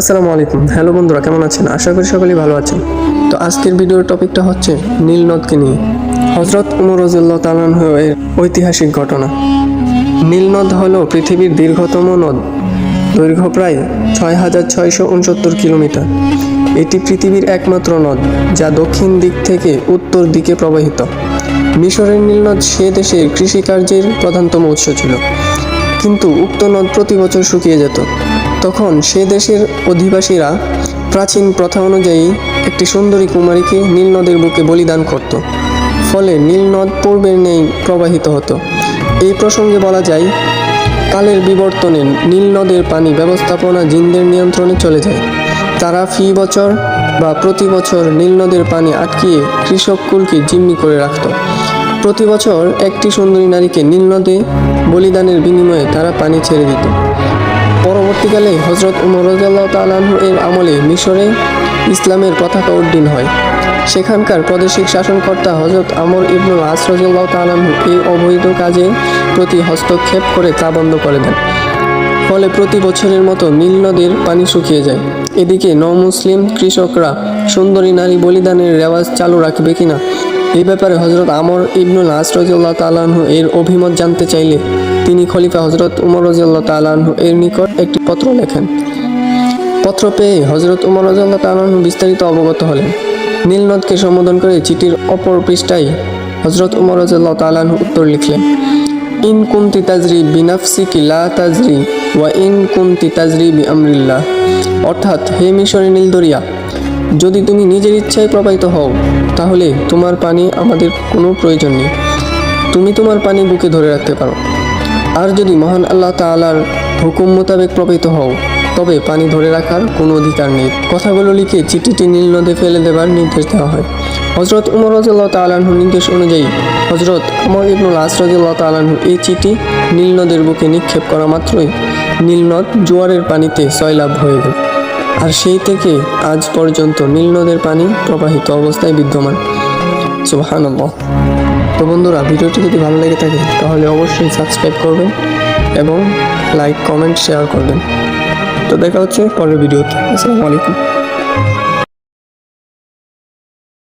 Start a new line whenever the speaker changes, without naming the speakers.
আসসালামু আলাইকুম। হ্যালো বন্ধুরা, কেমন আছেন? আশা করি সকলেই ভালো আছেন। তো আজকের ভিডিওর টপিকটা হচ্ছে নীল নদকে নিয়ে। হজরত উমর রাজিল্লাহ তালান এর ঐতিহাসিক ঘটনা। নীল নদ হল পৃথিবীর দীর্ঘতম নদ, দৈর্ঘ্য প্রায় ছয় হাজার ছয়শো উনসত্তর কিলোমিটার। এটি পৃথিবীর একমাত্র নদ, যা দক্ষিণ দিক থেকে উত্তর দিকে প্রবাহিত। মিশরের নীলনদ সে দেশের কৃষিকার্যের প্রধানতম উৎস ছিল। কিন্তু উক্ত নদ প্রতি বছর শুকিয়ে যেত। তখন সে দেশের অধিবাসীরা প্রাচীন প্রথা অনুযায়ী একটি সুন্দরী কুমারীকে নীল নদের বুকে বলিদান করত। ফলে নীল নদ পূর্বের নেই প্রবাহিত হতো। এই প্রসঙ্গে বলা যায়, কালের বিবর্তনে নীল নদের পানি ব্যবস্থাপনা জিনদের নিয়ন্ত্রণে চলে যায়। তারা ফি বছর বা প্রতি বছর নীল নদের পানি আটকিয়ে কৃষক কুলকে জিম্মি করে রাখত। প্রতি বছর একটি সুন্দরী নারীকে নীল নদে বলিদানের বিনিময়ে তারা পানি ছেড়ে দিত। পরবর্তীকালে হজরত উমর তালাহু এর আমলে মিশরে ইসলামের পতাকা উড্ডীন হয়। সেখানকার প্রাদেশিক শাসনকর্তা হজরত আমর ইবনুল আসরাজিল্লাহ তালাহু এই অবৈধ কাজের প্রতি হস্তক্ষেপ করে তা বন্ধ করে দেন। ফলে প্রতি বছরের মতো নীল নদীর পানি শুকিয়ে যায়। এদিকে নমুসলিম কৃষকরা সুন্দরী নারী বলিদানের রেওয়াজ চালু রাখবে কিনা এই ব্যাপারে হজরত আমর ইবনুল আসরজুল্লাহ তালাহু এর অভিমত জানতে চাইলে তিনি খলিফা হজরত উমর রাজিয়াল্লাহ তালাহু এর নিকট একটি পত্র লেখেন। পত্র পেয়ে হজরত উমর রাজিয়াল্লাহ তালাহু বিস্তারিত অবগত হলেন। নীলনদকে সম্বোধন করে চিঠির অপর পৃষ্ঠায় হজরত উমর রাজিয়াল্লাহ তালাহু উত্তর লিখলেন, ইন কুন্তি তাজরি বিনাফসিকি লা তাজরি ওয়া ইন কুন্তি তাজরি বি আমরিল্লাহ অর্থাৎ, হে মিশরে নীলদরিয়া, যদি তুমি নিজের ইচ্ছায় প্রবাহিত হও, তাহলে তোমার পানি আমাদের কোনো প্রয়োজন নেই। তুমি তোমার পানি বুকে ধরে রাখতে পারো। আর যদি মহান আল্লাহ তাআলার হুকুম মোতাবেক প্রবাহিত হও, তবে পানি ধরে রাখার কোনো অধিকার নেই। কথাগুলো লিখে চিঠিটি নীল নদে ফেলে দেবার নির্দেশ দেওয়া হয়। হজরত উমর রাজিল্লাহ তালাহুর নির্দেশ অনুযায়ী হজরত আমর ইবনুল আসরাজিল্লাহ তালাহু এই চিঠি নীল নদের বুকে নিক্ষেপ করা মাত্রই নীল নদ জোয়ারের পানিতে সয়লাভ হয়ে গেল। আর সেই থেকে আজ পর্যন্ত নীল নদের পানি প্রবাহিত অবস্থায় বিদ্যমান। সুবহানাল্লাহ। তো বন্ধুরা, ভিডিওটি যদি ভালো লেগে থাকে, তাহলে অবশ্যই সাবস্ক্রাইব করবেন এবং লাইক কমেন্ট শেয়ার করবেন। তো দেখা হচ্ছে পরের ভিডিওতে। আসসালামু আলাইকুম।